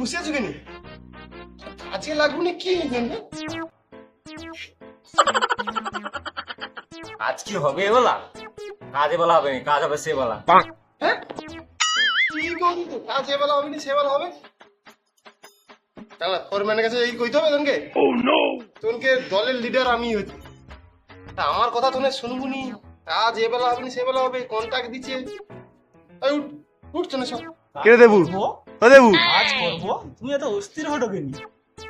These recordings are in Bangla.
বসে আছো কেন? কাজে কি জন্য আজ কি হবে এ বলা? কাজে বলা হবে কাজ হবে সে বলা। হ্যাঁ? কি বলি তো? কাজে বেলা হবে না সে বেলা হবে। তাহলে ফোরম্যানের কাছে এই কইতে হবে তোনকে? ও নো তোনকে দলের লিডার আমি তা আমার কথা তোনে শুনবুনি কাজ এ বেলা হবে না সে বেলা হবে কন্টাক্ট দিচ্ছে। উঠ উঠছো না সব। কে দেবু? ও দেবু। কাজ করব। তুমি এত অস্থির হটো কেন?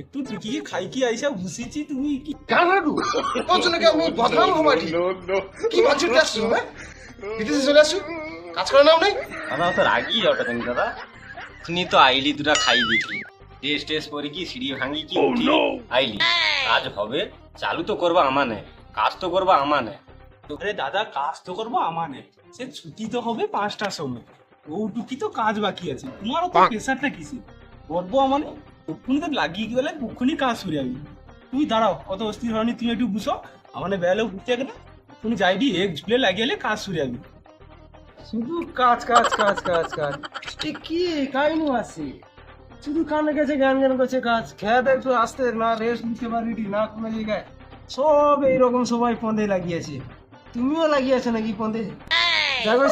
একটু কি খাই কি আইসা বসেছি তুমি কি জন্য কি আমি? কি ভাবছ আসছো হ্যাঁ? বিদেশে চলে কাজ করে নাও নাই? দাদা তো রাগি ওটা কেন দাদা। তুমি তো আইলি দুটা খাই দিছি টেস্ট টেস্ট করে কি সিঁড়ি ভাঙি কি উঠি আইলি। কাজ হবে চালু তো করবা আমানে কাজ তো করবা আমানে। আরে দাদা কাজ তো করব আমানে। সে ছুটি তো হবে পাঁচটার সময়। ওটুকি তো কাজ বাকি আছে। তোমারও তো প্রেশারটা কিসে ওক্ষুনি তো লাগিয়ে গেলে ওক্ষুনি কাজ সরে যাবি তুমি দাঁড়াও কত অস্থির হয়নি তুমি একটু বুঝো আমানে বেলাও বুঝতে গেলে তুমি যাইবি এক ঝুলে লাগিয়ে কাজ সরে যাবি শুধু কাজ কাজ কাজ কাজ কাজ। এ কি কাহিনী আছে? শুধু কানে গেছে গান গান করছে কাজ। একটু আসতে না রেস্ট নিতে পারি না কোনো জায়গায়। সব এইরকম সবাই পন্দে লাগিয়েছে তুমিও লাগিয়েছো নাকি পন্দে যাবে